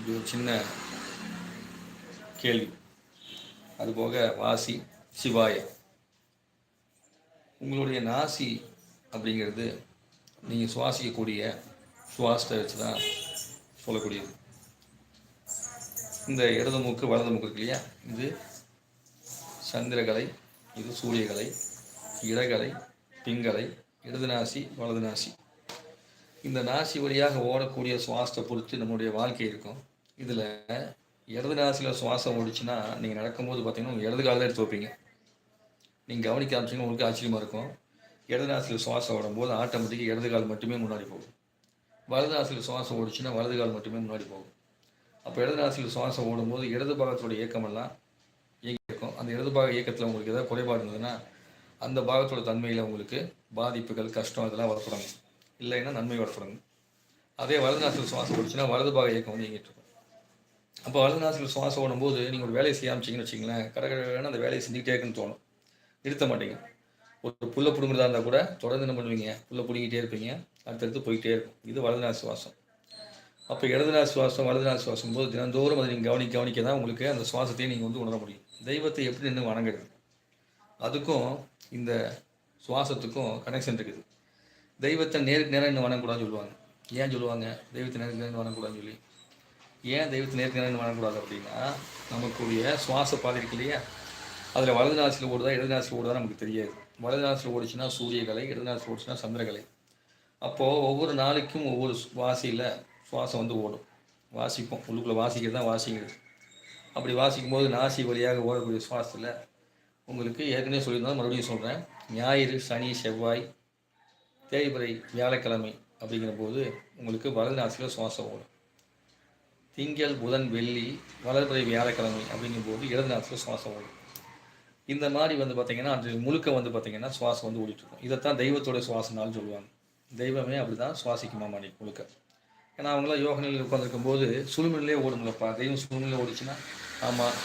இது ஒரு சின்ன கேள்வி. அதுபோக வாசி சிவாய. உங்களுடைய நாசி அப்படிங்கிறது நீங்கள் சுவாசிக்கக்கூடிய சுவாசத்தை வச்சு தான் சொல்லக்கூடியது. இந்த இடது மூக்கு வலது மூக்கு இருக்கு இல்லையா? இது சந்திரகலை இது சூரியகலை இடகலை பிங்கலை இடது நாசி வலது நாசி. இந்த நாசி வழியாக ஓடக்கூடிய சுவாசத்தை பொறுத்து நம்முடைய வாழ்க்கை இருக்கும். இதில் இடது நாசியில் சுவாசம் ஓடிச்சுன்னா நீங்கள் நடக்கும்போது பார்த்தீங்கன்னா உங்கள் இடது காலில் எடுத்து வைப்பீங்க. நீங்கள் கவனிக்க ஆரம்பிச்சிங்கன்னா உங்களுக்கு ஆச்சரியமாக இருக்கும். இடது நாசியில் சுவாசம் ஓடும்போது ஆட்டோமேட்டிக்காக இடது கால் மட்டுமே முன்னாடி போகும். வலது நாசியில் சுவாசம் ஓடிச்சுன்னா வலது கால் மட்டுமே முன்னாடி போகும். அப்போ இடது நாசியில் சுவாசம் ஓடும்போது இடது பாகத்தோட இயக்கமெல்லாம் இயங்கி அந்த இடது பாக இயக்கத்தில் உங்களுக்கு ஏதாவது குறைபாடு இருந்ததுன்னா அந்த பாகத்தோட தன்மையில் உங்களுக்கு பாதிப்புகள் கஷ்டம் இதெல்லாம் வரப்படணும் இல்லைன்னா நன்மை வரப்படணும் அதே வலது நாசியில் சுவாசம் ஓடிச்சுன்னா வலது பாக இயக்கம் வந்து இயங்கிட்டு அப்போ வலது சுவாசம் ஓடும்போது நீங்கள் ஒரு வேலையை செய்ய ஆரம்பிச்சிங்கன்னு வச்சிங்களேன் கடற்கரை அந்த வேலையை செஞ்சுக்கிட்டே இருக்குன்னு தோணும். நிறுத்த மாட்டீங்க. ஒரு புல்ல பிடுங்குறதா இருந்தால் கூட தொடர்ந்து என்ன பண்ணுவீங்க? புல்ல பிடிங்கிட்டே இருப்பீங்க. அடுத்தடுத்து போயிட்டே இருக்கும். இது வலது சுவாசம். அப்போ இடது சுவாசம் வலது நாசி சுவாசம் போது தினந்தோறும் அதை நீங்கள் கவனிக்க கவனிக்க தான் உங்களுக்கு அந்த சுவாசத்தையும் நீங்கள் வந்து உணர முடியும். தெய்வத்தை எப்படி நின்று வணங்குறது? அதுக்கும் இந்த சுவாசத்துக்கும் கனெக்ஷன் இருக்குது. தெய்வத்தை நேருக்கு நேரம் இன்னும் வணங்கக்கூடாதுன்னு சொல்லுவாங்க. ஏன் சொல்லுவாங்க? தெய்வத்தை நேருக்கு நேரம் வணங்கக்கூடாதுன்னு சொல்லி. ஏன் தெய்வத்தை நேருக்கு வணங்கக்கூடாது அப்படின்னா நமக்குரிய சுவாச பாதை இருக்கு இல்லையா? அதில் வலது நாசில் ஓடுதா இடது நாசில் ஓடுதா நமக்கு தெரியாது. வலது நாசில் ஓடிச்சுன்னா சூரியகலை இடது நாசில் ஓடிச்சுன்னா சந்திரகலை. அப்போது ஒவ்வொரு நாளைக்கும் ஒவ்வொரு வாசியில் சுவாசம் வந்து ஓடும். வாசிப்போம். உள்ளுக்குள்ளே வாசிக்கிறது தான் வாசிங்கிறது. அப்படி வாசிக்கும் போது நாசி வழியாக ஓடக்கூடிய சுவாசத்தில் உங்களுக்கு ஏற்கனவே சொல்லியிருந்தாலும் மறுபடியும் சொல்கிறேன் ஞாயிறு சனி செவ்வாய் தேய்பிறை வியாழக்கிழமை அப்படிங்கிற போது உங்களுக்கு வலது நாசியில் சுவாசம் ஓடும். திங்கள் புதன் வெள்ளி வளர்பிறை வியாழக்கிழமை அப்படிங்கும்போது இடது நேரத்தில் சுவாசம் ஓடும். இந்த மாதிரி வந்து பார்த்தீங்கன்னா அது முழுக்க வந்து பார்த்தீங்கன்னா சுவாசம் வந்து ஓடிட்டுருக்கும். இதைத்தான் தெய்வத்தோட சுவாசம்னாலும் சொல்லுவாங்க. தெய்வமே அப்படி தான் சுவாசிக்குமா மாடி முழுக்க. ஏன்னா அவங்களாம் யோக நிலையில் உட்காந்துருக்கும் போது சுழுமிலே ஓடுங்களப்பா தெய்வம் சுழுமிலே ஓடிச்சுன்னா ஆமாம்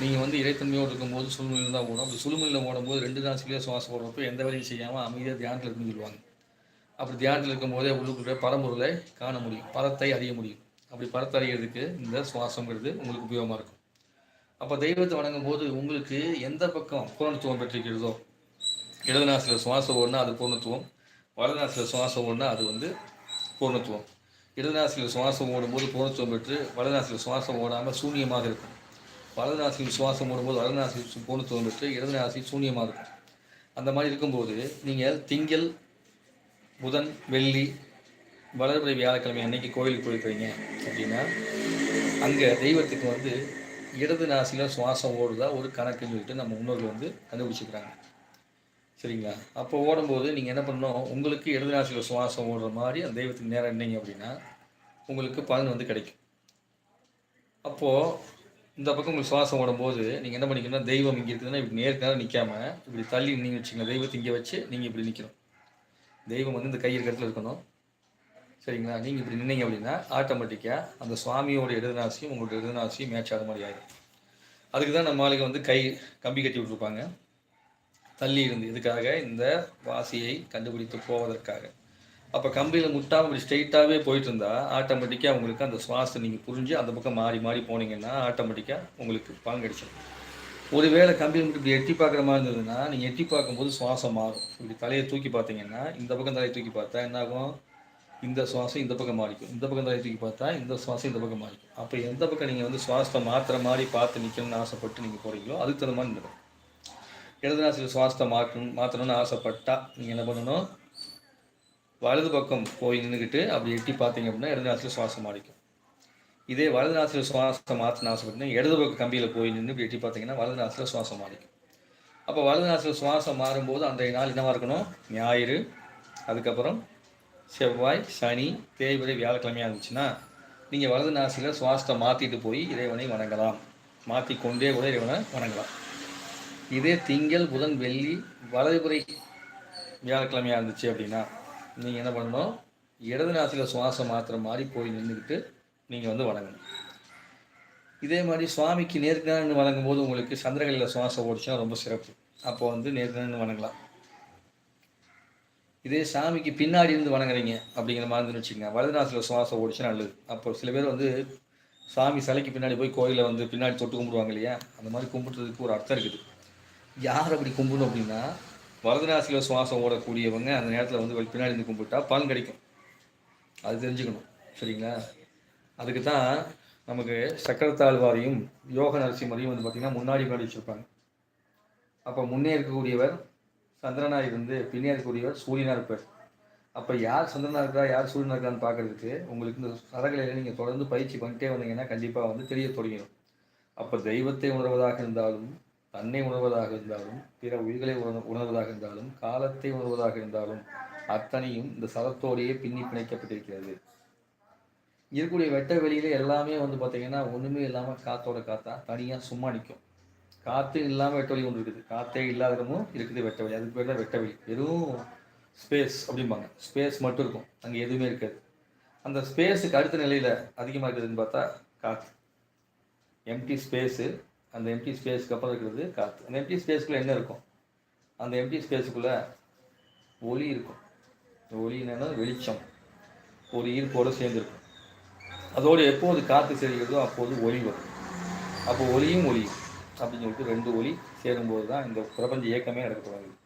நீங்கள் வந்து இறைத்தன்மையோடு இருக்கும்போது சுழுமில் தான் ஓடும். அப்படி சுழுமில் ஓடும்போது ரெண்டு நாசிலேயே சுவாசம் ஓடுறப்போ எந்த வேலையும் செய்யாமல் அமைதியாக தியானத்தில் இருக்குன்னு சொல்லுவாங்க. அப்படி தியானத்தில் இருக்கும்போதே உள்ளுக்குள்ளே பரம்பொருளை காண முடியும். பரத்தை அறிய முடியும். அப்படி பரத்தை இந்த சுவாசங்கிறது உங்களுக்கு உபயோகமாக இருக்கும். அப்போ தெய்வத்தை வணங்கும் போது உங்களுக்கு எந்த பக்கம் பூர்ணத்துவம் பெற்றிருக்கிறதோ இடதுநாசில் சுவாசம் ஓடுனா அது பூர்ணத்துவம் வலது சுவாசம் ஓடுனா அது வந்து பூர்ணத்துவம். இடதுநாசில் சுவாசம் ஓடும்போது பூர்ணத்துவம் பெற்று வலது சுவாசம் ஓடாமல் சூன்யமாக இருக்கும். வலதுநாசியில் சுவாசம் ஓடும்போது வலதுநாசி பூர்ணத்துவம் பெற்று இடதுநாசி சூன்யமாக இருக்கும். அந்த மாதிரி இருக்கும்போது நீங்கள் திங்கள் புதன் வெள்ளி வளர்பிறை வியாழக்கிழமை அன்னைக்கு கோயிலுக்கு போயிருக்கிறீங்க அப்படின்னா அங்கே தெய்வத்துக்கு வந்து இடது நாசியில் சுவாசம் ஓடுதா ஒரு கணக்குன்னு சொல்லிட்டு நம்ம முன்னோர்கள் வந்து கண்டுபிடிச்சிக்கிறாங்க சரிங்களா? அப்போ ஓடும்போது நீங்கள் என்ன பண்ணணும்? உங்களுக்கு இடது நாசியில் சுவாசம் ஓடுற மாதிரி அந்த தெய்வத்துக்கு நேரம் இருந்தீங்க அப்படின்னா உங்களுக்கு பலன் வந்து கிடைக்கும். அப்போது இந்த பக்கம் உங்களுக்கு சுவாசம் ஓடும்போது நீங்கள் என்ன பண்ணிக்கணும்னா தெய்வம் இங்கே இருக்குதுன்னா இப்படி நேருக்கு நிற்காம இப்படி தள்ளி நீங்கள் வச்சுக்கலாம் தெய்வத்தை இங்கே வச்சு நீங்கள் இப்படி நிற்கணும் தெய்வம் வந்து இந்த கை இருக்கிற இருக்கணும். சரிங்களா? நீங்கள் இப்படி நின்னீங்க அப்படின்னா ஆட்டோமேட்டிக்காக அந்த சுவாமியோட இடதுநாசியும் உங்களோட இடதுநாசியும் மேட்ச் ஆகிற மாதிரி ஆகிடும் அதுக்கு தான் நம்ம ஆளுங்க வந்து கை கம்பி கட்டி விட்டுருப்பாங்க. தள்ளி இருந்து இதுக்காக இந்த வாசியை கண்டுபிடித்து போவதற்காக. அப்போ கம்பியில் முட்டாமல் இப்படி ஸ்ட்ரெயிட்டாகவே போயிட்டு இருந்தால் ஆட்டோமேட்டிக்காக உங்களுக்கு அந்த சுவாசத்தை நீங்கள் புரிஞ்சு அந்த பக்கம் மாறி மாறி போனீங்கன்னா ஆட்டோமேட்டிக்காக உங்களுக்கு பங்கடிச்சிடும். ஒருவேளை கம்பியில் மட்டும் இப்படி எட்டி பார்க்குற மாதிரி இருந்ததுன்னா நீங்கள் எட்டி பார்க்கும்போது சுவாசம் மாறும். இப்படி தலையை தூக்கி பார்த்தீங்கன்னா இந்த பக்கம் தலையை தூக்கி பார்த்தா என்ன ஆகும் இந்த சுவாசம் இந்த பக்கம் மாறிக்கும். இந்த பக்கம் தலையை தூக்கி பார்த்தா இந்த சுவாசம் இந்த பக்கம் மாறிக்கும். அப்போ எந்த பக்கம் நீங்கள் வந்து சுவாசத்தை மாற்றுற மாதிரி பார்த்து நிற்கணும்னு ஆசைப்பட்டு நீங்கள் போகிறீங்களோ அதுக்கு தகுந்த மாதிரி நடக்கும் இடது நாசில் சுவாசத்தை மாற்றணும் மாற்றணும்னு ஆசைப்பட்டா நீங்கள் என்ன பண்ணணும்? வலது பக்கம் போய் நின்றுக்கிட்டு அப்படி எட்டி பார்த்தீங்க அப்படின்னா இடது சுவாசம் மாறிக்கும். இதே வலது நாசில் சுவாசத்தை மாற்றணும் ஆசைப்பட்டீங்கன்னா இடது பக்கம் கம்பியில் போய் நின்று இப்படி எட்டி பார்த்தீங்கன்னா வலது நாசில் சுவாசம் மாறிக்கும். அப்போ வலது நாசில் சுவாசம் மாறும்போது அன்றைய நாள் என்னவாக இருக்கணும்? ஞாயிறு அதுக்கப்புறம் செவ்வாய் சனி தேய்பிரை வியாழக்கிழமையாக இருந்துச்சுன்னா நீங்கள் வலது நாசியில் சுவாசத்தை மாற்றிட்டு போய் இறைவனை வணங்கலாம். மாற்றி கொண்டே கூட இறைவனை வணங்கலாம். இதே திங்கள் புதன் வெள்ளி வலதுபுறை வியாழக்கிழமையாக இருந்துச்சு அப்படின்னா நீங்கள் என்ன பண்ணணும்? இடது நாசியில் சுவாசம் மாற்றுற மாதிரி போய் நின்றுக்கிட்டு நீங்கள் வந்து வணங்கணும். இதே மாதிரி சுவாமிக்கு நேர்காணல் வணங்கும் போது உங்களுக்கு சந்திரகளில் சுவாசம் ஓடிச்சுன்னா ரொம்ப சிறப்பு. அப்போ வந்து நேர்காணல் வணங்கலாம். இதே சாமிக்கு பின்னாடி இருந்து வணங்குறீங்க அப்படிங்கிற மாதிரி இருந்துன்னு வச்சுக்கோங்க. வலதுநாசில் சுவாசம் ஓடிச்சு நல்லது. அப்போ சில பேர் வந்து சாமி சிலைக்கு பின்னாடி போய் கோயிலில் வந்து பின்னாடி தொட்டு கும்பிடுவாங்க இல்லையா? அந்த மாதிரி கும்பிட்றதுக்கு ஒரு அர்த்தம் இருக்குது. யார் அப்படி கும்பிடணும் அப்படின்னா வரதராசியில் சுவாசம் ஓடக்கூடியவங்க அந்த நேரத்தில் வந்து பின்னாடி இருந்து கும்பிட்டா பலன் கிடைக்கும். அது தெரிஞ்சுக்கணும். சரிங்களா? அதுக்கு தான் நமக்கு சக்கரத்தாழ்வாரையும் யோக நரசிம்மரையும் வந்து பார்த்திங்கன்னா முன்னாடி முன்னாடி வச்சுருப்பாங்க. அப்போ முன்னே இருக்கக்கூடியவர் சந்திரனாக இருந்து பின்னே கூடியவர் சூரியனாக இருப்பார் அப்போ யார் சந்திரனாக இருக்கா யார் சூரியனாக இருக்கான்னு பார்க்கறதுக்கு உங்களுக்கு இந்த சரகலையில் நீங்கள் தொடர்ந்து பயிற்சி பண்ணிட்டே வந்தீங்கன்னா கண்டிப்பாக வந்து தெரிய தொடங்கிடும். அப்போ தெய்வத்தை உணர்வதாக இருந்தாலும் தன்னை உணர்வதாக இருந்தாலும் பிற உயிர்களை உணர் உணர்வதாக இருந்தாலும் காலத்தை உணர்வதாக இருந்தாலும் அத்தனையும் இந்த சதத்தோடையே பின்னி பிணைக்கப்பட்டிருக்கிறது. இருக்கக்கூடிய வெட்ட வெளியில எல்லாமே வந்து பார்த்தீங்கன்னா ஒன்றுமே இல்லாமல் காத்தோட காத்தா தனியாக சும்மா நிற்கும் காற்று இல்லாமல் வெட்ட வழி ஒன்று இருக்குது. காற்றே இல்லாதமும் இருக்குது வெட்ட வழி. அதுக்கு பேர் தான் வெட்ட வழி. வெறும் ஸ்பேஸ் அப்படிம்பாங்க. ஸ்பேஸ் மட்டும் இருக்கும். அங்கே எதுவுமே இருக்காது. அந்த ஸ்பேஸுக்கு அடுத்த நிலையில் அதிகமாக இருக்குதுன்னு பார்த்தா காற்று எம்டி ஸ்பேஸு அந்த எம்டி ஸ்பேஸ்க்கு அப்புறம் இருக்கிறது காற்று அந்த எம்டி ஸ்பேஸ்க்குள்ளே என்ன இருக்கும்? அந்த எம்டி ஸ்பேஸுக்குள்ளே ஒளி இருக்கும். ஒளி என்னன்னா வெளிச்சம். ஒரு ஈர்ப்போடு சேர்ந்துருக்கும். அதோடு எப்போது காற்று செல்கிறதோ அப்போது ஒளி வரும். அப்போ ஒளியும் ஒளியும். அப்படின்னு சொல்லிட்டு ரெண்டு ஒளி சேரும்போது தான் இந்த பிரபஞ்ச இயக்கமே நடக்க தொடங்குது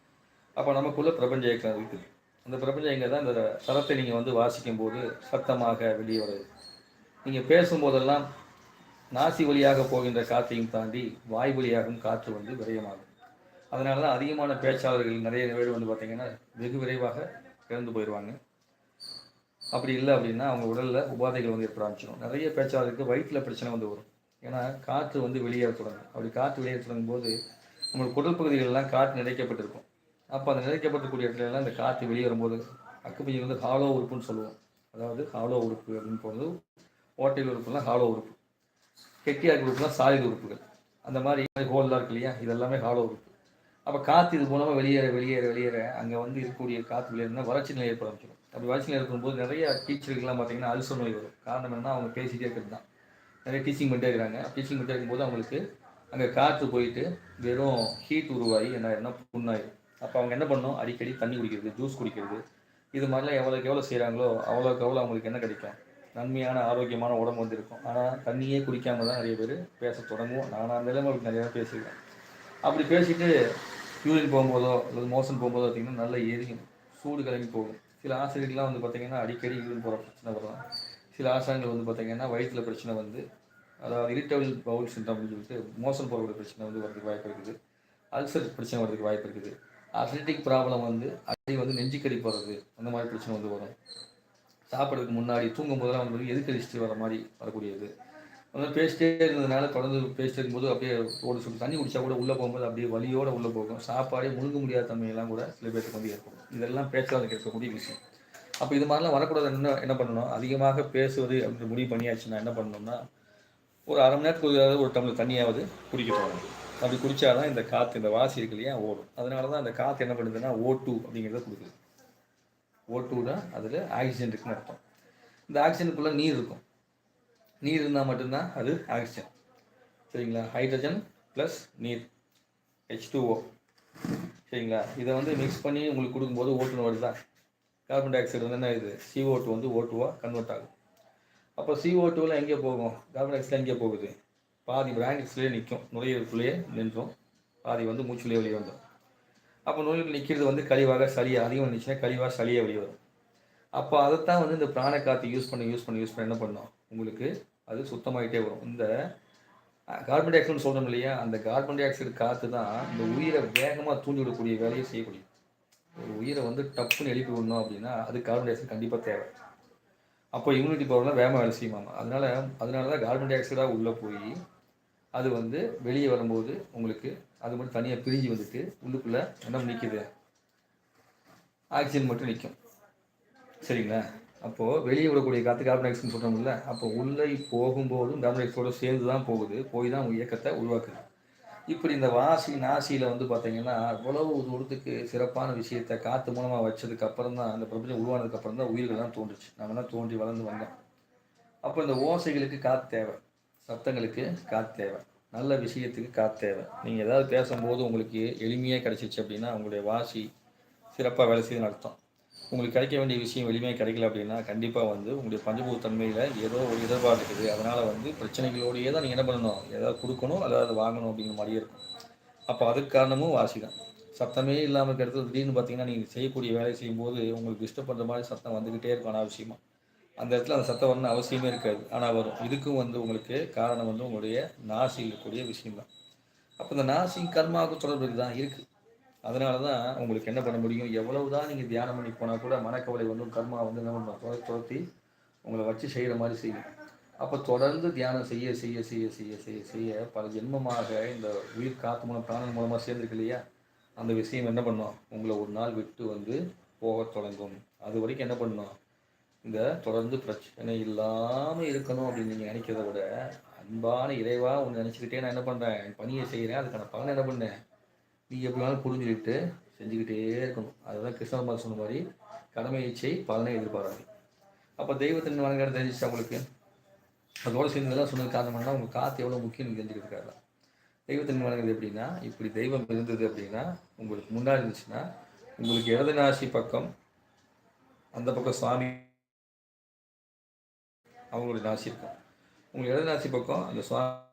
அப்போ நமக்குள்ள பிரபஞ்ச இயக்கம் இருக்குது. அந்த பிரபஞ்ச இயக்கம் தான் இந்த சரத்தை நீங்கள் வந்து வாசிக்கும் போது சத்தமாக வெளியே வருது. நீங்கள் பேசும்போதெல்லாம் நாசி வழியாக போகின்ற காற்றையும் தாண்டி வாய் வழியாகவும் காற்று வந்து விரயமாகும். அதனால தான் அதிகமான பேச்சாளர்கள் நிறைய பேர் வந்து பார்த்திங்கன்னா வெகு விரைவாக இறந்து போயிடுவாங்க. அப்படி இல்லை அப்படின்னா அவங்க உடலில் உபாதைகள் வந்து ஏற்பட ஆரம்பிச்சிடும். நிறைய பேச்சாளருக்கு வயிற்றில் பிரச்சனை வந்து வரும். ஏன்னா காற்று வந்து வெளியேற தொடங்கும். அப்படி காற்று வெளியேற தொடங்கும் போது நம்மளுக்கு குடல் பகுதிகளெல்லாம் காற்று நிறைக்கப்பட்டிருக்கும். அப்போ அந்த நினைக்கப்பட்டக்கூடிய இடத்துல எல்லாம் இந்த காற்று வெளியே வரும்போது அக்குப்பையை வந்து ஹாலோ உறுப்புன்னு சொல்லுவோம். அதாவது ஹாலோ உறுப்பு அப்படின்னு போது ஓட்டையில் உறுப்புலாம் ஹாலோ உறுப்பு. கெட்டியாக உறுப்புலாம் சாலிட் உறுப்புகள். அந்த மாதிரி ஹோல்லாம் இருக்கு இல்லையா? இதெல்லாமே ஹாலோ உறுப்பு. அப்போ காற்று இது மூலமாக வெளியேற வெளியேற வெளியேற அங்கே வந்து இருக்கக்கூடிய காற்று வெளியேறினா வறட்சி நிலை ஏற்பட ஆரம்பிச்சிடும் அப்படி வறட்சி நிலை இருக்கும்போது நிறைய டீச்சர்கள்லாம் பார்த்தீங்கன்னா அல்சர் நோய் வரும். காரணம் என்ன அவங்க பேசிகிட்டே இருக்கிறது தான். நிறைய டீச்சிங் பண்ணிட்டே இருக்கிறாங்க. டீச்சிங் பண்ணிட்டே இருக்கும்போது அவங்களுக்கு அங்கே காற்று போயிட்டு வெறும் ஹீட் உருவாகி என்ன ஆயிரும்னா புண்ணாயிரும் அப்போ அவங்க என்ன பண்ணணும்? அடிக்கடி தண்ணி குடிக்கிறது ஜூஸ் குடிக்கிறது. இது மாதிரிலாம் எவ்வளோக்கு எவ்வளோ செய்கிறாங்களோ அவ்வளோக்கு எவ்வளோ அவங்களுக்கு என்ன கிடைக்கும்? நன்மையான ஆரோக்கியமான உடம்பு வந்து இருக்கும். ஆனால் தண்ணியே குடிக்காம தான் நிறைய பேர் பேச தொடங்குவோம். நான் அந்த நிலைமை நிறையா பேசியிருக்கேன். அப்படி பேசிட்டு யூரின் போகும்போதோ அல்லது மோசன் போகும்போதோ பார்த்திங்கன்னா நல்லா எரியும். சூடு கிளம்பி போகும். சில ஆசிரியர்கள்லாம் வந்து பார்த்திங்கன்னா அடிக்கடி யூரின் போகிற பிரச்சனை வரும். சில ஆசிரியர்கள் வந்து பார்த்திங்கன்னா வயிற்றில் பிரச்சனை வந்து அதாவது இரிட்டபிள் பவுல் சிண்டம் அப்படின்னு சொல்லிட்டு மோசம் போகக்கூடிய பிரச்சனை வந்து வரதுக்கு வாய்ப்பு இருக்குது. அல்சர் பிரச்சனை வரதுக்கு வாய்ப்பு இருக்குது. அத்லெட்டிக் ப்ராப்ளம் வந்து அடி வந்து நெஞ்சுக்கடி போகிறது அந்த மாதிரி பிரச்சனை வந்து வரும். சாப்பிட்றதுக்கு முன்னாடி தூங்கும் போதெல்லாம் வந்து எதுக்கடிச்சிட்டு வர மாதிரி வரக்கூடியது? வந்து பேசிட்டே இருந்ததுனால தொடர்ந்து பேசிட்டே இருக்கும்போது அப்படியே ஓடு சொல்லி தண்ணி குடிச்சா கூட உள்ளே போகும்போது அப்படியே வலியோடு உள்ளே போகும். சாப்பாடே முழுங்க முடியாத தன்மையெல்லாம் கூட சில பேருக்கு வந்து ஏற்படும். இதெல்லாம் பேச்சாளருக்கு இருக்கக்கூடிய விஷயம். அப்போ இது மாதிரிலாம் வரக்கூடாது. என்ன என்ன பண்ணணும்? அதிகமாக பேசுவது அப்படின்னு முடிவு பண்ணியாச்சுன்னா என்ன பண்ணணும்னா ஒரு அரை மணி நேரத்துக்கு ஒரு டம்ளர் தண்ணியாவது குடிக்க போகிறாங்க அப்படி குடித்தாதான் இந்த காற்று இந்த வாசி இருக்கு இல்லையா ஓடும்? அதனால தான் அந்த காற்று என்ன பண்ணுதுன்னா ஓ டூ அப்படிங்கிறத கொடுக்குது. ஓ டூ தான் அதில் ஆக்சிஜன் இருக்குன்னு அர்த்தம். இந்த ஆக்சிஜனுக்குள்ளே நீர் இருக்கும். நீர் இருந்தால் மட்டும்தான் அது ஆக்சிஜன் சரிங்களா? ஹைட்ரஜன் ப்ளஸ் நீர். ஹெச் டூஓ சரிங்களா? இதை வந்து மிக்ஸ் பண்ணி உங்களுக்கு கொடுக்கும்போது ஓட்டுன்னு வருதா? கார்பன் டை ஆக்சைடு வந்து என்ன இது சிஓ டூ வந்து ஓ டூவாக கன்வெர்ட் ஆகும் அப்போ சிஓ டூவில் எங்கே போகும். கார்பன் டை ஆக்சைடு எங்கே போகுது. பாதி பிராங்கெட்ஸ்லேயே நிற்கும் நுழைவுக்குள்ளேயே நின்றோம். பாதி வந்து மூச்சுலேயே வெளியே வந்துடும் அப்போ நோய்கள் நிற்கிறது வந்து கழிவாக சளியாக அதிகம் இருந்துச்சுன்னா கழிவாக சளியாக வெளியே வரும். அப்போ அதைத்தான் வந்து இந்த பிராண காற்று யூஸ் பண்ணி யூஸ் பண்ணி யூஸ் பண்ணி என்ன பண்ணோம்? உங்களுக்கு அது சுத்தமாகிட்டே வரும். இந்த கார்பன் டை ஆக்சைடுன்னு சொல்கிறோம் இல்லையா? அந்த கார்பன் டை ஆக்சைடு காற்று தான் இந்த உயிரை வேகமாக தூண்டி விடக்கூடிய வேலையை செய்யக்கூடிய. ஒரு உயிரை வந்து டப்புன்னு எழுப்பி விடணும் அப்படின்னா அது கார்பன் டை ஆக்சைடு கண்டிப்பாக தேவை. அப்போ இம்யூனிட்டி பவர்லாம் வேகமாக வேலை செய்யுமாமா அதனால அதனால தான் கார்பன் டை ஆக்சைடாக உள்ளே போய் அது வந்து வெளியே வரும்போது உங்களுக்கு அது மட்டும் தனியாக பிரிஞ்சு வந்துட்டு உள்ளுக்குள்ளே என்ன நிற்கிது ஆக்சிஜன் மட்டும் நிற்கும் சரிங்களா? அப்போது வெளியே விடக்கூடிய காற்று கார்பன் டை ஆக்சைடு சொல்கிறோம்ல அப்போ உள்ளே போகும்போதும் கார்பன் டை ஆக்சைடோடு சேர்ந்து தான் போகுது. போய் தான் உங்கள் இயக்கத்தை உருவாக்குது. இப்படி இந்த வாசி நாசியில் வந்து பார்த்தீங்கன்னா அவ்வளவு தூரத்துக்கு சிறப்பான விஷயத்தை காற்று மூலமாக வச்சதுக்கு அப்புறம் தான் அந்த பிரபஞ்சம் உருவானதுக்கு அப்புறம் தான் உயிர்கள் தான் தோன்றுச்சு. நம்ம தான் தோன்றி வளர்ந்து வந்தோம். அப்போ இந்த ஓசைகளுக்கு காற்று தேவை. சத்தங்களுக்கு காற்று தேவை. நல்ல விஷயத்துக்கு காற்று தேவை. நீங்கள் ஏதாவது பேசும்போது உங்களுக்கு எளிமையாக கிடச்சிச்சு அப்படின்னா உங்களுடைய வாசி சிறப்பாக வேலை செய்யுதுன்னு அர்த்தம். உங்களுக்கு கிடைக்க வேண்டிய விஷயம் எளிமையாக கிடைக்கல அப்படின்னா கண்டிப்பாக வந்து உங்களுடைய பஞ்சபூத்தன்மையில் ஏதோ ஒரு எதிர்பார்ப்பு இருக்குது. அதனால் வந்து பிரச்சனைகளோடையே தான் நீங்கள் என்ன பண்ணணும்? ஏதாவது கொடுக்கணும் அதாவது வாங்கணும் அப்படிங்கிற மாதிரியே இருக்கும். அப்போ அதுக்கு காரணமும் வாசி தான் சத்தமே இல்லாமல் இருக்கிறது திடீர்னு பார்த்தீங்கன்னா நீங்கள் செய்யக்கூடிய வேலை செய்யும்போது உங்களுக்கு டிஸ்டர்ப் பண்ணுற மாதிரி சத்தம் வந்துக்கிட்டே இருக்கும் அனாவசியமாக அந்த இடத்துல அந்த சத்தம் வரணும் அவசியமே இருக்காது. ஆனால் வரும். இதுக்கும் வந்து உங்களுக்கு காரணம் வந்து உங்களுடைய நாசி இருக்கக்கூடிய விஷயம் தான் அப்போ இந்த நாசி கர்மாவுக்கு தொடர்பு தான் இருக்குது அதனால தான் உங்களுக்கு என்ன பண்ண முடியும்? எவ்வளவு தான் நீங்கள் தியானம் பண்ணி போனால் கூட மனக்கவலை வந்து கர்மா வந்து என்ன பண்ணுவோம் துரத்தி உங்களை வச்சு செய்கிற மாதிரி செய்யும். அப்போ தொடர்ந்து தியானம் செய்ய செய்ய செய்ய செய்ய செய்ய செய்ய பல ஜென்மமாக இந்த உயிர் காத்து மூலம் பிராணன் மூலமாக சேர்ந்துருக்கு இல்லையா? அந்த விஷயம் என்ன பண்ணும்? உங்களை ஒரு நாள் விட்டு வந்து போக தொடங்கும். அது வரைக்கும் என்ன பண்ணும்? இந்த தொடர்ந்து பிரச்சனை இல்லாமல் இருக்கணும் அப்படின்னு நீங்கள் நினைக்கிறத விட அன்பான இறைவாக ஒன்று நினச்சிக்கிட்டே நான் என்ன பண்ணுறேன் பணியை செய்கிறேன் அதுக்கான பலன் என்ன பண்ணேன்? நீ எப்படி வேணாலும் புரிஞ்சுக்கிட்டு செஞ்சுக்கிட்டே இருக்கணும். அதுதான் கிருஷ்ணகுமார் சொன்ன மாதிரி கடமை இச்சை பலனை எதிர்பாராது. அப்போ தெய்வத்தின் வழங்காடு தெரிஞ்சிச்சு அவங்களுக்கு அதோடு சேர்ந்ததெல்லாம் சொன்னது காரணம் உங்கள் காற்று எவ்வளோ முக்கியம் தெரிஞ்சுக்கிட்டு தெய்வத்தின் வழங்குறது எப்படின்னா இப்படி தெய்வம் இருந்தது அப்படின்னா உங்களுக்கு முன்னாடி இருந்துச்சுன்னா உங்களுக்கு இடது நாசி பக்கம் அந்த பக்கம் சுவாமி அவங்களுடைய நாசி இருக்கும். உங்களுக்கு இடது நாசி பக்கம் அந்த சுவாமி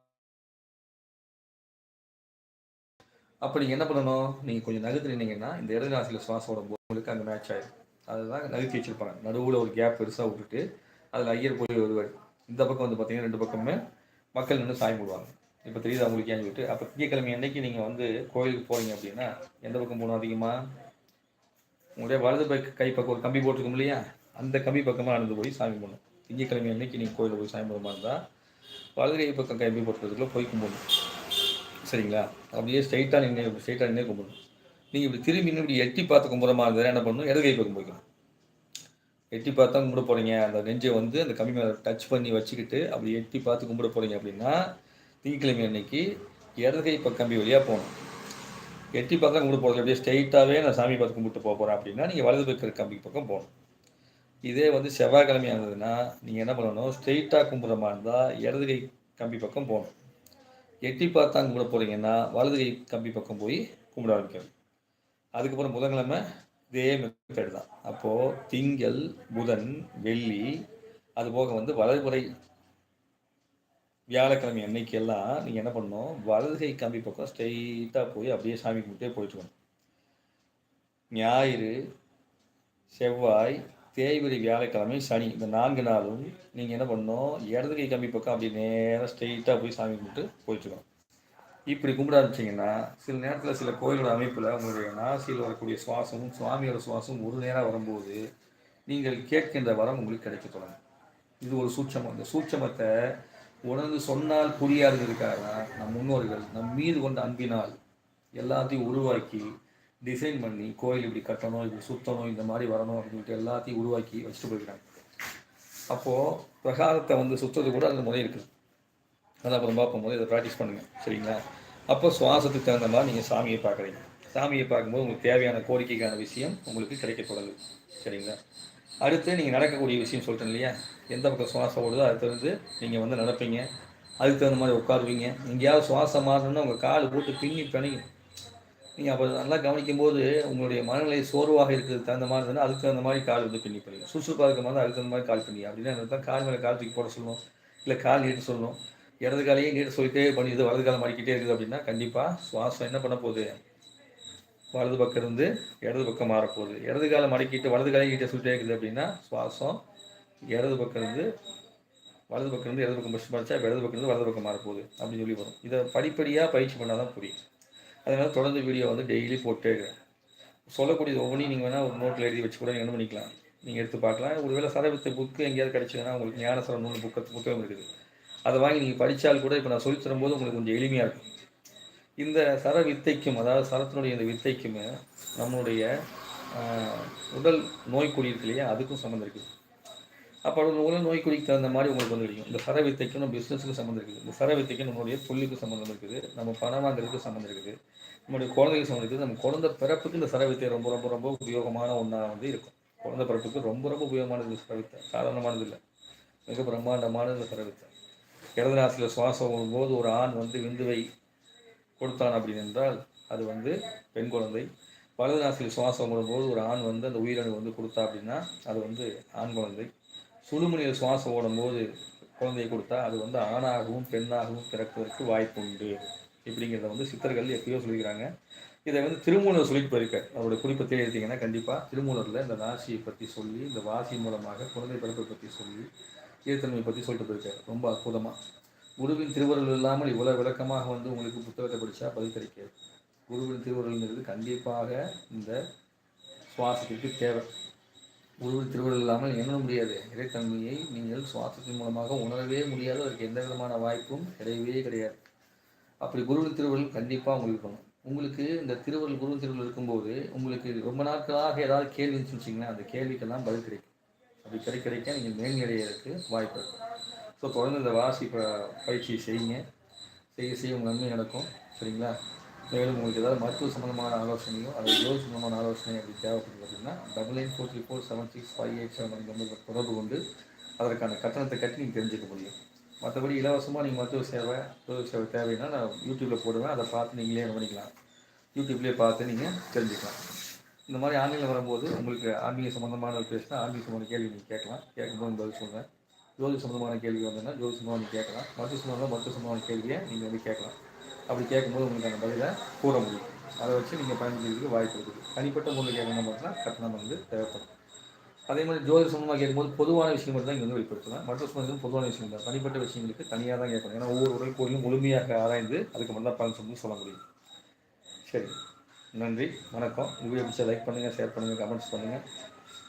அப்போ நீங்கள் என்ன பண்ணணும்? நீங்கள் கொஞ்சம் நகர்த்துனீங்கன்னா இந்த இடது ராசியில் சுவாசம் உங்களுக்கு அங்கே மேட்ச் ஆயிடும் அதுதான் நகர்த்தி வச்சிருப்பாங்க. நடுவில் ஒரு கேப் பெருசாக விட்டுட்டு அதில் ஐயர் போய் வருவார். இந்த பக்கம் வந்து பார்த்தீங்கன்னா ரெண்டு பக்கமே மக்கள் நின்று சாயம் போடுவாங்க இப்போ தெரியுது அவங்களுக்கு ஏன் சொல்லிட்டு அப்போ திங்கக்கிழமை அன்னைக்கு நீங்கள் வந்து கோயிலுக்கு போகிறீங்க அப்படின்னா எந்த பக்கம் போகணும் அதிகமாக உங்களுடைய வலது பக்க கை பக்கம் ஒரு கம்பி போட்டிருக்கோம் இல்லையா? அந்த கம்பி பக்கமாக நடந்து போய் சாமி போடணும் திங்கக்கிழமை அன்னைக்கு நீங்கள் கோயிலில் போய் சாமி போட மாதிரி இருந்தால் வலது கை பக்கம் கம்பி போட்டுறதுக்குள்ளே போய் கும்பிடணும். சரிங்களா? அப்படியே ஸ்ட்ரைட்டாக நின்று ஸ்ட்ரைட்டாக நின்று கும்பிடணும். நீங்கள் இப்படி திரும்பி இன்னும் இப்படி எட்டி பார்த்து கும்புறமா மாதிரி இருந்தால் என்ன பண்ணணும்? இடது கை பக்கம் போய்க்கணும். எட்டி பார்த்தா கும்பிட போகிறீங்க அந்த நெஞ்சை வந்து அந்த கம்மி மேலே டச் பண்ணி வச்சுக்கிட்டு அப்படி எட்டி பார்த்து கும்பிட போகிறீங்க அப்படின்னா திங்கக்கிழமை அன்னைக்கு இடது கை பக்கம் கம்பி வழியாக போகணும். எட்டி பார்த்தா கும்பிட போகிறது அப்படியே ஸ்ட்ரைட்டாகவே நான் சாமி பார்த்து கும்பிட்டு போக போகிறேன் அப்படின்னா நீங்கள் வலது பக்கம் கம்பி பக்கம் போகணும். இதே வந்து செவ்வாய்க்கிழமை இருந்ததுன்னா நீங்கள் என்ன பண்ணணும்? ஸ்ட்ரெயிட்டாக கும்பிட்ற மாதிரி இருந்தால் இடது கை கம்பி பக்கம் போகணும். எட்டி பார்த்தாங்க கும்பிட போகிறீங்கன்னா வலது கை கம்பி பக்கம் போய் கும்பிட ஆரம்பிக்கணும். அதுக்கப்புறம் புதன்கிழமை இதே மெத்தட் தான். அப்போது திங்கள் புதன் வெள்ளி அது போக வந்து வலதுபுறை வியாழக்கிழமை அன்னைக்கெல்லாம் நீங்கள் என்ன பண்ணணும்? வலது கை கம்பி பக்கம் ஸ்ட்ரெயிட்டாக போய் அப்படியே சாமி கும்பிட்டே போயிட்டு ஞாயிறு செவ்வாய் தேய்பிரி வியாழக்கிழமை சனி. இந்த நான்கு நாளும் நீங்கள் என்ன பண்ணணும்? இடது கை கம்பி பக்கம் அப்படி நேராக ஸ்ட்ரெயிட்டாக போய் சாமி கும்பிட்டு போயிட்டுருக்கணும் இப்படி கும்பிட ஆரம்பிச்சிங்கன்னா சில நேரத்தில் சில கோயிலோட அமைப்பில் உங்களுடைய நாசியில் வரக்கூடிய சுவாசமும் சுவாமியோட சுவாசமும் ஒரு நேரம் வரும்போது நீங்கள் கேட்கின்ற வரம் உங்களுக்கு கிடைக்க தொடங்கும். இது ஒரு சூட்சமம். இந்த சூட்சமத்தை உணர்ந்து சொன்னால் புரியாதுங்கிறதுக்காக நம் முன்னோர்கள் நம் மீது கொண்ட அன்பினால் எல்லாத்தையும் உருவாக்கி டிசைன் பண்ணி கோயில் இப்படி கட்டணும் இப்படி சுற்றணும் இந்த மாதிரி வரணும் அப்படின்னு எல்லாத்தையும் உருவாக்கி வச்சுட்டு போயிருக்காங்க. அப்போது பிரகாரத்தை வந்து சுற்றுறது கூட அந்த முறை இருக்குது. அதை அப்புறம் பார்க்கும்போது இதை ப்ராக்டிஸ் பண்ணுங்கள் சரிங்களா? அப்போ சுவாசத்துக்கு தகுந்த மாதிரி நீங்கள் சாமியை பார்க்குறீங்க. சாமியை பார்க்கும்போது உங்களுக்கு தேவையான கோரிக்கைக்கான விஷயம் உங்களுக்கு கிடைக்கப்படுது சரிங்களா? அடுத்து நீங்கள் நடக்கக்கூடிய விஷயம் சொல்லிட்டேன் இல்லையா? எந்த பக்கம் சுவாசம் ஓடுதோ அது வந்து நீங்கள் வந்து நடப்பீங்க. அதுக்கு தகுந்த மாதிரி உட்காருவீங்க. எங்கேயாவது சுவாசம் மாறணும்னா உங்கள் கால் போட்டு பின்னி பிணையும் நீங்கள் அப்போ நல்லா கவனிக்கும் போது உங்களுடைய மனநிலை சோர்வாக இருக்கிறது தகுந்த மாதிரி இருந்தால் அதுக்கு தகுந்த மாதிரி கால் வந்து பின்னி பண்ணி சுறுசுறுப்பாக இருக்க மாதிரி அதுக்கு தகுந்த மாதிரி கால் பண்ணி அப்படின்னா தான் கால் மேலே கால் தூக்கி போட சொல்லணும் இல்லை கால் நீட்டு சொல்லணும். இடது காலையும் நீட்டு சொல்லிட்டே பண்ணிடுது வலது காலம் மடிக்கிட்டே இருக்குது அப்படின்னா கண்டிப்பாக சுவாசம் என்ன பண்ண போகுது? வலது பக்கம் இருந்து இடது பக்கம் மாறப்போகுது இடது காலம் மடக்கிட்டு வலது காலையும் கிட்டே சொல்லிட்டே இருக்குது அப்படின்னா சுவாசம் இடது பக்கம் இருந்து வலது பக்கம் இருந்து இடது பக்கம் பஸ் படித்தா இடது பக்கம் இருந்து வலது பக்கம் மாறப்போகுது அப்படின்னு சொல்லி வரும். இதை படிப்படியாக பயிற்சி பண்ணால் தான் புரியும். அதனால் தொடர்ந்து வீடியோ வந்து டெய்லி போட்டு சொல்லக்கூடியது ஒவ்வொன்றையும் நீங்கள் வேணால் ஒரு நோட்டில் எழுதி வச்சு கூட நீங்கள் என்ன பண்ணிக்கலாம். நீங்கள் எடுத்து பார்க்கலாம். ஒருவேளை சரவித்த புக்கு எங்கேயாவது கிடச்சிதுன்னா உங்களுக்கு ஞானசரம் நூல் புக்கத்து புத்தகம் இருக்குது. அதை வாங்கி நீங்கள் படித்தால் கூட இப்போ நான் சொல்லி தரும்போது உங்களுக்கு கொஞ்சம் எளிமையாக இருக்கும். இந்த சர வித்தைக்கும் அதாவது சரத்தினுடைய இந்த வித்தைக்குமே நம்மளுடைய உடல் நோய் கொடி இருக்கு இல்லையா? அதுக்கும் சம்மந்தம் இருக்குது. அப்போ உடல் நோய் குடிக்கு தகுந்த மாதிரி உங்களுக்கு வந்து கிடைக்கும். இந்த சர வித்தைக்கும் நம்ம பிஸ்னஸுக்கு சம்மந்தம் இருக்குது. இந்த சர வித்தைக்கும் நம்மளுடைய தொழிலுக்கு சம்மந்தம் இருக்குது. நம்ம பணம் வாங்குறதுக்கு சம்மந்தம் இருக்குது. நம்மளுடைய குழந்தைக்கு சம்மந்தம் இருக்குது. நம்ம குழந்தை பிறப்புக்கு இந்த சர வித்தை ரொம்ப ரொம்ப ரொம்ப உபயோகமான ஒன்றா வந்து இருக்கும். குழந்தை பிறப்புக்கு ரொம்ப ரொம்ப உபயோகமானது சர வித்தை. சாதாரணமானது இல்லை. மிக பிரம்மாண்டமான சர வித்தை. இடது நாசியில் சுவாசம் வரும்போது ஒரு ஆண் வந்து விந்துவை கொடுத்தான் அப்படின்னு என்றால் அது வந்து பெண் குழந்தை. வலது நாசியில் சுவாசம் விடும்போது ஒரு ஆண் வந்து அந்த உயிரணு வந்து கொடுத்தா அப்படின்னா அது வந்து ஆண் குழந்தை. சுடுமணியில் சுவாசம் ஓடும்போது குழந்தையை கொடுத்தா அது வந்து ஆணாகவும் பெண்ணாகவும் பிறப்பதற்கு வாய்ப்பு உண்டு. இப்படிங்கிறத வந்து சித்தர்கள் எப்பயோ சொல்லிக்கிறாங்க. இதை வந்து திருமூலர் சொல்லிட்டு போயிருக்கார் அவருடைய குறிப்பை எடுத்தீங்கன்னா கண்டிப்பாக திருமூலரில் இந்த ராசியை பற்றி சொல்லி இந்த வாசி மூலமாக குழந்தை பிறப்பை பற்றி சொல்லி ஈர்த்தன்மையை பற்றி சொல்லிட்டு போயிருக்காரு. ரொம்ப அற்புதமாக குருவின் திருவருள் இல்லாமல் இவ்வளோ விளக்கமாக வந்து உங்களுக்கு புத்தகத்தை படித்தா பதில் கிடைக்காது குருவின் திருவருள்ங்கிறது கண்டிப்பாக இந்த சுவாசத்திற்கு தேவை. குருவின் திருவருள் இல்லாமல் எண்ண முடியாது. இறைத்தன்மையை நீங்கள் சுவாசத்தின் மூலமாக உணரவே முடியாது. அதற்கு எந்த விதமான வாய்ப்பும் கிடையவே கிடையாது. அப்படி குருவில் திருவருள் கண்டிப்பாக உங்களுக்கு இருக்கணும். உங்களுக்கு இந்த திருவள்ளுவர் குருவின் திருவருள் இருக்கும்போது உங்களுக்கு ரொம்ப நாட்களாக ஏதாவது கேள்வி வச்சுருச்சிங்கன்னா அந்த கேள்விக்கெல்லாம் பதில் கிடைக்கும். அப்படி கிடைக்க கிடைக்க நீங்கள் மேல்நிலையறதுக்கு வாய்ப்பு இருக்கும் ஸோ தொடர்ந்து இந்த வாசி ப பயிற்சியை செய்யுங்க. செய்ய செய்ய உங்கள் நன்மை நடக்கும். சரிங்களா? மேலும் உங்களுக்கு ஏதாவது மருத்துவ சம்மந்தமான ஆலோசனையோ அல்லது ஜோதி சம்மந்தமான ஆலோசனை அப்படி தேவைப்படுது அப்படின்னா double nine four three four seven six five eight seven number தொடர்பு கொண்டு அதற்கான கட்டணத்தை கட்டி நீங்கள் தெரிஞ்சுக்க முடியும். மற்றபடி இலவசமாக நீங்கள் மருத்துவ சேவை மருத்துவ சேவை தேவைன்னா நான் யூடியூப்பில் போடுவேன். அதை பார்த்து நீங்களே என்ன பண்ணிக்கலாம் யூடியூப்லேயே பார்த்து நீங்கள் தெரிஞ்சுக்கலாம். இந்த மாதிரி ஆன்லைனில் வரும்போது உங்களுக்கு ஆன்மீக சம்மந்தமான பேசினா ஆன்மீக சம்மந்த கேள்வி நீங்கள் கேட்கலாம். கேட்கும்போது பதில் சொல்கிறேன் ஜோதி சம்மந்தமான கேள்வி வந்ததுன்னா ஜோதி சம்மந்தமாக நீங்கள் கேட்கலாம். மருத்துவ சம்மந்தமாக மருத்துவ சம்மந்தமான கேள்வியை நீங்கள் வந்து கேட்கலாம். அப்படி கேட்கும்போது உங்களுக்கு அந்த பதிலை கூற முடியும். அதை வச்சு நீங்கள் பயன்படுத்துறதுக்கு வாய்ப்பு இருக்குது. தனிப்பட்ட முறையில் கேட்கணும் பார்த்தா கட்டணம் வந்து தேவைப்படும். அதே மாதிரி ஜோதி சம்பந்தமாக கேட்கும்போது பொதுவான விஷயம் மட்டும் தான் இங்கே வந்து வெளிப்படுத்துவேன். மற்ற சம்மந்தம் பொதுவான விஷயம் தான். தனிப்பட்ட விஷயங்களுக்கு தனியாக தான் கேட்கணும். ஏன்னா ஒவ்வொரு கோயிலும் முழுமையாக ஆராய்ந்து அதுக்கு மட்டும் தான் பலன் சொல்லி சொல்ல முடியும். சரி. நன்றி. வணக்கம். வீடியோ பிடிச்சா லைக் பண்ணுங்கள் ஷேர் பண்ணுங்கள் கமெண்ட்ஸ் பண்ணுங்கள்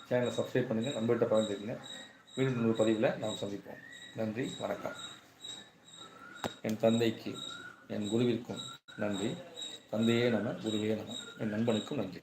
சேனலை சப்ஸ்கிரைப் பண்ணுங்கள் நண்பர்கிட்ட பகிர்ந்துக்குங்க மீண்டும் ஒரு பதிவில் நாம் சந்திப்போம். நன்றி. வணக்கம். என் தந்தைக்கு என் குருவிற்கும் நன்றி. தந்தையே நம குருவே நம. என் நண்பனுக்கும் நன்றி.